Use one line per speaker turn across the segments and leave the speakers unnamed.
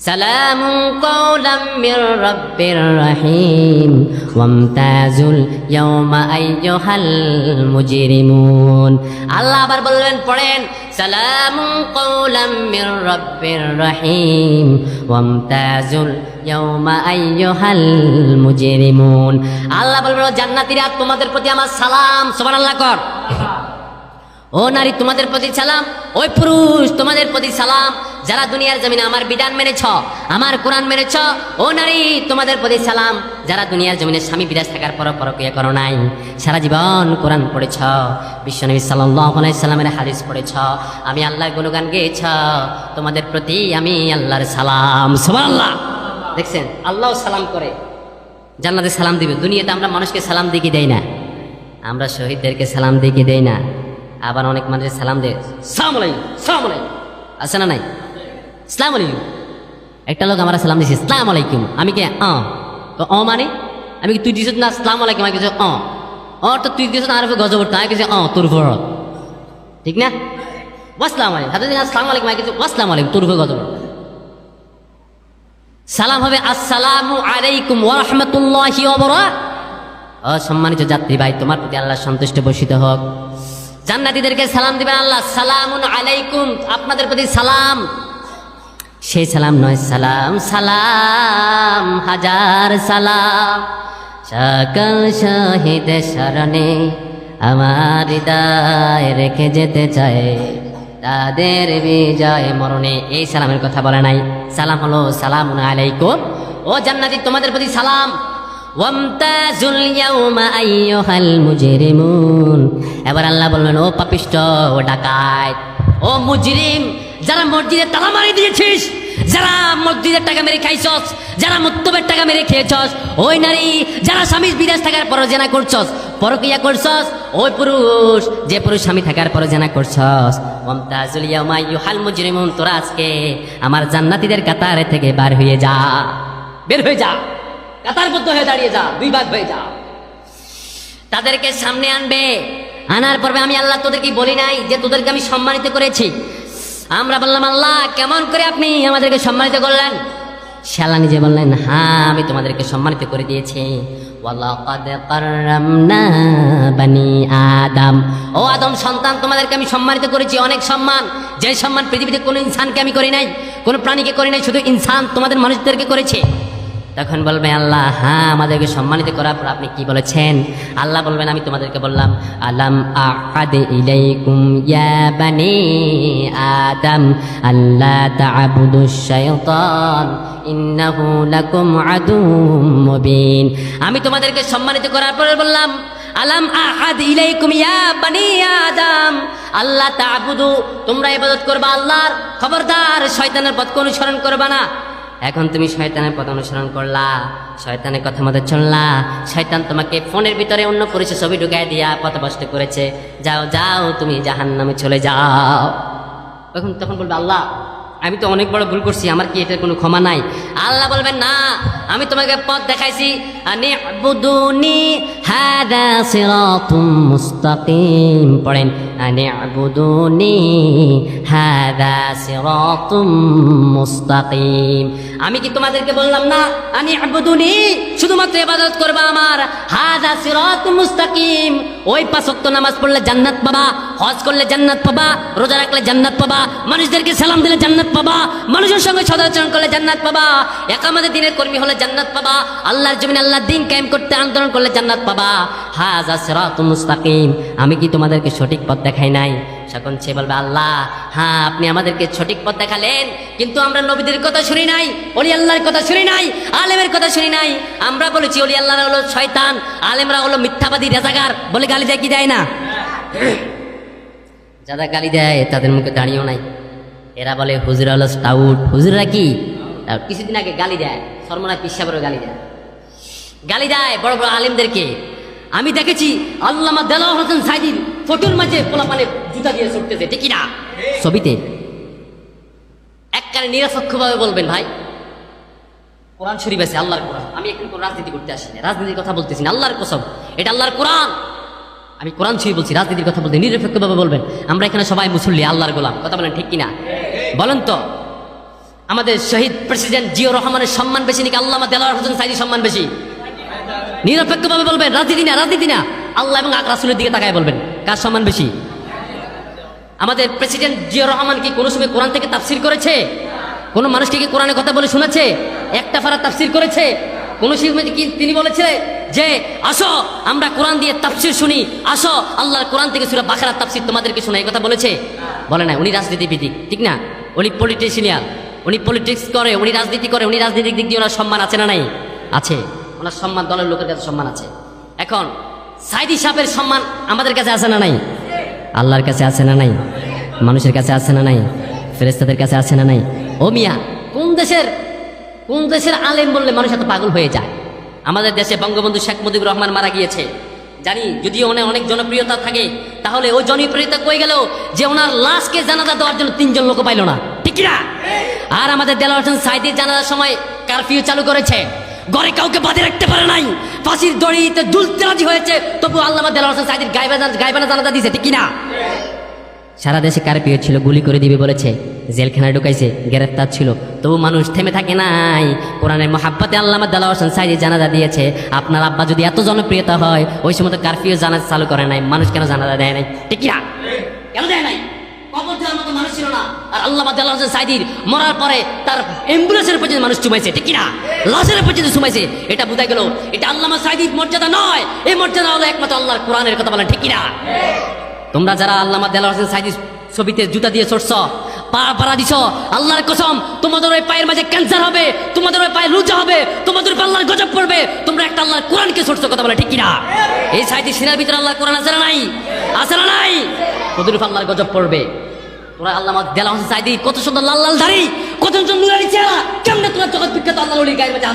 سلام قولا من رب رحيم وامتازوا اليوم أيها المجرمون আল্লাহ আবার বলবেন পড়েন সালাম কৌলাম মির রব্বির রহিম ওয়ামতাজুল ইয়াউমা আইয়ুহাল মুজরিমুন আল্লাহ বলবেন ও জান্নাতীরা তোমাদের প্রতি আমার সালাম সুবহানাল্লাহ কর ও নারী তোমাদের প্রতি সালাম ওই পুরুষ তোমাদের প্রতি সালাম যারা দুনিয়ার জমিনে আমার বিধান মেনেছ, আমার কোরআন মেনেছ, ও নারী, তোমাদের প্রতি সালাম। যারা দুনিয়ার জমিনে স্বামী বিরাজ থাকার পর পরকিয়া করো নাই, সারা জীবন কোরআন পড়েছ বিশ্বনবী সাল্লামের হাদিস পড়েছ, আমি আল্লাহর গুণগান গেয়েছ, তোমাদের প্রতি আমি আল্লাহর সালাম। সুবহানাল্লাহ। দেখছেন, আল্লাহ সালাম করে। জান্নাতে সালাম দিবে। দুনিয়াতে আমরা মানুষকে সালাম দিয়ে কি দেই না। আমরা শহীদদেরকে সালাম দিয়ে কি দেই না। আবার অনেক মানুষ সালাম দেয়, সালাম আলাইকুম, সালাম আছে না নাই? সালাম আলাইকুম। একটা লোক আমার সালাম দিয়েছে সালাম আলাইকুম। আমি কে? অ। তো অ মানে? আমি তুই দিছ না, সালাম আলাইকুম? আমি কিছু অ। অ তো তুই দিছ না, আর গজব আমি কিছু অ, তোর উপর। ঠিক না? ওয়াসলাম আলাইকুম। হাতে দিন আসসালাম আলাইকুম। আমি কিছু ওয়াসলাম আলাইকুম, তোর উপর গজব উঠতে। সালাম হবে, আসসালামু আলাইকুম ওয়া রাহমাতুল্লাহি ওয়া বারাকাতুহু ও সম্মানিত যাত্রী ভাই, তোমার প্রতি আল্লাহ সন্তুষ্ট বসিত হোক। জান্নাতীদেরকে সালাম দিবেন আল্লাহ। সালামুন আলাইকুম। আপনাদের প্রতি সালাম। সেই সালাম নয়, সালাম সালাম, হাজার সালাম। সকল শহীদ শরণে আমার হৃদয় রেখে যেতে চায়। তাদের বিজয় মরণে এই সালামের কথা বলে নাই। সালাম হলো সালাম আলাইকুম। ও জান্নাতি, তোমাদের প্রতি সালাম। এবার আল্লাহ বললেন, ও পাপিষ্ট ও ডাকাত, ও মুজরিম যারা মসজিদে তালা মারি দিয়েছিস, যারা মসজিদের টাকা মেরে খাইছস, যারা মুত্তবের টাকা মেরে খেয়েছস, ওই নারী, যারা স্বামী বিদেশ থাকার পর জেনা করছস, পরকিয়া করছস, ওই পুরুষ, যে পুরুষ স্বামী থাকার পর জেনা করছস। মুজরিমুন, তোরা আজকে আমার জান্নাতীদের কাতারে থেকে বার হয়ে যা। বের হয়ে যা। কাতারবদ্ধ হয়ে দাঁড়িয়ে যা। দুই ভাগ হয়ে যা। তাদেরকে সামনে আনবে। আনার পর্বে আমি আল্লাহ তোদেরকে বলি নাই যে তোদেরকে আমি সম্মানিত করেছি। আমরা বললাম, আল্লাহ, কেমন করে আপনি আমাদেরকে সম্মানিত করলেন? শ্যালা নিজে বললেন হ্যাঁ আমি তোমাদেরকে সম্মানিত করে দিয়েছি। আদম। ও আদম সন্তান, তোমাদেরকে আমি সম্মানিত করেছি, অনেক সম্মান। যে সম্মান পৃথিবীতে কোনো ইনসানকে আমি করি নাই, কোনো প্রাণীকে করি নাই, শুধু ইনসান তোমাদের মানুষদেরকে করেছে। তখন বলবে আল্লাহ হ্যাঁ আমাদেরকে সম্মানিত করার পর আপনি কি বলেছেন? আল্লাহ বলবেন, আমি তোমাদেরকে বললাম, আলাম আহাদ ইলাইকুম ইয়া বানি আদম আল্লাহ তা'বুদু শাইতান ইন্নাহু লাকুম আদুম মুবিন। আমি তোমাদেরকে সম্মানিত করার পরে বললাম, আলাম আহাদ ইলাইকুম ইয়া বানি আদম আল্লাহ তা'বুদু তোমরা ইবাদত করবা আল্লাহর, খবরদার, শয়তানের পথকে অনুসরণ করবা না। এখন তুমি শয়তানের পথ অনুসরণ করলা, শয়তানের কথা মতো চললা। শয়তান তোমাকে ফোনের ভিতরে অন্য পুরুষের ছবি ঢুকাই দিয়া পথভ্রষ্ট করেছে। যাও যাও, তুমি জাহান নামে চলে যাও। তখন তখন বলবে, আল্লাহ আমি তো অনেক বড় ভুল করছি, আমার কি এটার কোনো ক্ষমা নাই? আল্লাহ বলবেন, না, আমি তোমাকে পথ দেখাইছি। পড়েন আমি কি তোমাদেরকে বললাম, না, আনি আবুদুনি, শুধুমাত্র ইবাদত করবা আমার। হাদা সিরাতুম মুস্তাকিম। ওই পাঁচ ওয়াক্ত নামাজ পড়লে জান্নাত পাবা, হজ করলে জান্নাত পাবা, রোজা রাখলে জান্নাত পাবা, মানুষদেরকে সালাম দিলে জান্নাত পাবা। মানুষের সঙ্গে সদাচরণ করলে জান্নাত পাবা। একামাদের দিনের কর্মী হলে জান্নাত পাবা। আল্লাহর জমিন আল্লাহর দিন কায়েম করতে আন্দোলন করলে জান্নাত পাবা। হাজা মুস্তাকিম। আমি কি তোমাদেরকে সঠিক পথ দেখাই নাই? তখন সে বলবে, আল্লাহ হ্যাঁ আপনি আমাদেরকে সঠিক পথ দেখালেন। কিন্তু আমরা নবীদের কথা শুনি নাই অলি আল্লাহর কথা শুনি নাই, আলেমের কথা শুনি নাই। আমরা বলেছি অলি আল্লাহ হলো শয়তান, আলেমরা হলো মিথ্যাবাদী রেজাগার বলে গালি দেয় কি দেয় না? যারা গালি দেয়, তাদের মুখে দাঁড়িয়েও নাই। এরা বলে, হুজুরা হলো স্টাউট হুজুরা কি? কিছুদিন আগে গালি দেয় সর্বনা পিসাবেরও গালি দেয়। গালি দেয় বড় বড় আলেমদেরকে। আমি দেখেছি, আল্লামা দেলাওয়ার হোসেন সাইদির ফটোর মাঝে পোলাপানে জুতা দিয়ে ছুটতেছে, ঠিক না? ছবিতে। এককালে নিরপেক্ষভাবে বলবেন, ভাই, কোরআন শরীফ আছে, আল্লাহর কোরআন। আমি এখন কোনো রাজনীতি করতে আসি না, রাজনীতির কথা বলতেছি না, আল্লাহর কসম। এটা আল্লাহর কোরআন। আমি কোরআন শরীফ বলছি, রাজনীতির কথা বলতে নিরপেক্ষভাবে বলবেন। আমরা এখানে সবাই মুসল্লি, আল্লাহর গোলাম। কথা বলেন ঠিক কিনা বলেন তো, আমাদের শহীদ প্রেসিডেন্ট জিও রহমানের সম্মান বেশি নাকি আল্লামা দেলার হোসেন সাইদি সম্মান বেশি? নিরপেক্ষভাবে বলবেন, রাজনীতি না রাজনীতি না আল্লাহ এবং রাসুলের দিকে তাকায় বলবেন, কার সম্মান বেশি? আমাদের প্রেসিডেন্ট জিয়া রহমান কি কোনো সময় কোরআন থেকে তাফসির করেছে? কোনো মানুষকে কি কোরআনের কথা বলে শুনেছে একটা ফারা তাফসির করেছে? কোন সময় কি তিনি বলেছে যে, আসো, আমরা কোরআন দিয়ে তাফসির শুনি, আসো, আল্লাহর কোরআন থেকে সুরা বাখারার তাফসির তোমাদেরকে শোনা এই কথা বলেছে? বলে না উনি রাজনীতিবিদিক ঠিক না? উনি পলিটিশিয়ান উনি পলিটিক্স করে, উনি রাজনীতি করে, উনি রাজনীতিক দিক দিয়ে ওনার সম্মান আছে না নাই? আছে। ওনার সম্মান দলের লোকের কাছে সম্মান আছে। এখন, সাইদি সাহেবের সম্মান আমাদের কাছে আছে না নাই? আল্লাহর কাছে আছে না নাই? মানুষের কাছে আছে না নাই? ফেরেস্তাদের কাছে আছে না নাই? ও মিয়া, কোন দেশের কোন দেশের আলেম বললে মানুষ এত পাগল হয়ে যায়? আমাদের দেশে বঙ্গবন্ধু শেখ মুজিবুর রহমান মারা গিয়েছে। জানি যদি ওনার অনেক জনপ্রিয়তা থাকে তাহলে ওই জনপ্রিয়তা কই গেল? যে ওনার লাশকে জানাজা দেওয়ার জন্য তিনজন লোক পাইল না। ঠিক না আর আমাদের দেলাওয়ার হোসেন সাইদির জানাজার সময় কারফিউ চালু করেছে। ঘরে কাউকে বাঁধে রাখতে পারে নাই। ফাঁসির দড়িতে দুলতে রাজি হয়েছে তবু আল্লাহ দেলাওয়ার হোসেন সাইদির গাইবানা গাইবানা জানাজা দিয়েছে ঠিক না সারা দেশে কারপিও ছিল, গুলি করে দিবে বলেছে। জেলখানায় ঢুকাইছে গ্রেফতার ছিল। তবু মানুষ থেমে থাকে নাই। কোরআনের মহাব্বাতে আল্লাহ দালা হোসেন সাইদি জানাজা দিয়েছে, আপনার আব্বা যদি এত জনপ্রিয়তা হয়, ওই সময় তো কারফিউ জানাজা চালু করে নাই। মানুষ কেন জানাজা দেয় নাই? ঠিক না কেন দেয় নাই? কবর দেওয়ার মতো মানুষ মরার পরে তার অ্যাম্বুলেন্সের পর্যন্ত মানুষ চুমাইছে, ঠিক না লাশের পর্যন্ত চুমাইছে, এটা বোঝা গেল, এটা আল্লামা সাইদির মর্যাদা নয়। এই মর্যাদা হলো একমাত্র আল্লাহর কোরআনের কথা বলেন ঠিক না তোমরা যারা আল্লামা দেলার হোসেন সাইদি ছবিতে জুতা দিয়ে চড়ছ পা পাড়া দিছ, আল্লাহর কসম, তোমাদের ওই পায়ের মাঝে ক্যান্সার হবে, তোমাদের ওই পায়ে লুজা হবে, তোমাদের উপর আল্লাহর গজব পড়বে, তোমরা একটা আল্লাহর কোরআনকে চড়ছ কথা বলে, ঠিক কিনা? এই সাইদি সিনার ভিতরে আল্লাহর কোরআন আছে না নাই? আছে না নাই? তোদের উপর আল্লাহর গজব পড়বে। তোরা আল্লামা দেলা হোসেন সাইদি, কত সুন্দর লাল লাল দাড়ি কত সুন্দর নুরানি চেহারা, কেমনে তোরা জগৎ বিখ্যাত আল্লাহ গায়ের মাঝে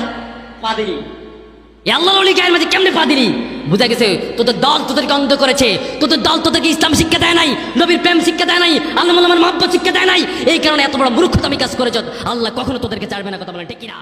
পা দিলি? আল্লাহ গায়ের মাঝে কেমনে পা দিলি? বুঝা গেছে, তোদের দল তোদেরকে অন্ধ করেছে। তোদের দল তোদেরকে ইসলাম শিক্ষা দেয় নাই, নবীর প্রেম শিক্ষা দেয় নাই, আল্লাহ মোহাম্মদ মহব্বত শিক্ষা দেয় নাই। এই কারণে এত বড় মূর্খতামি কাজ করেছ। আল্লাহ কখনো তোদেরকে ছাড়বে না কথা বলে ঠিক কিনা?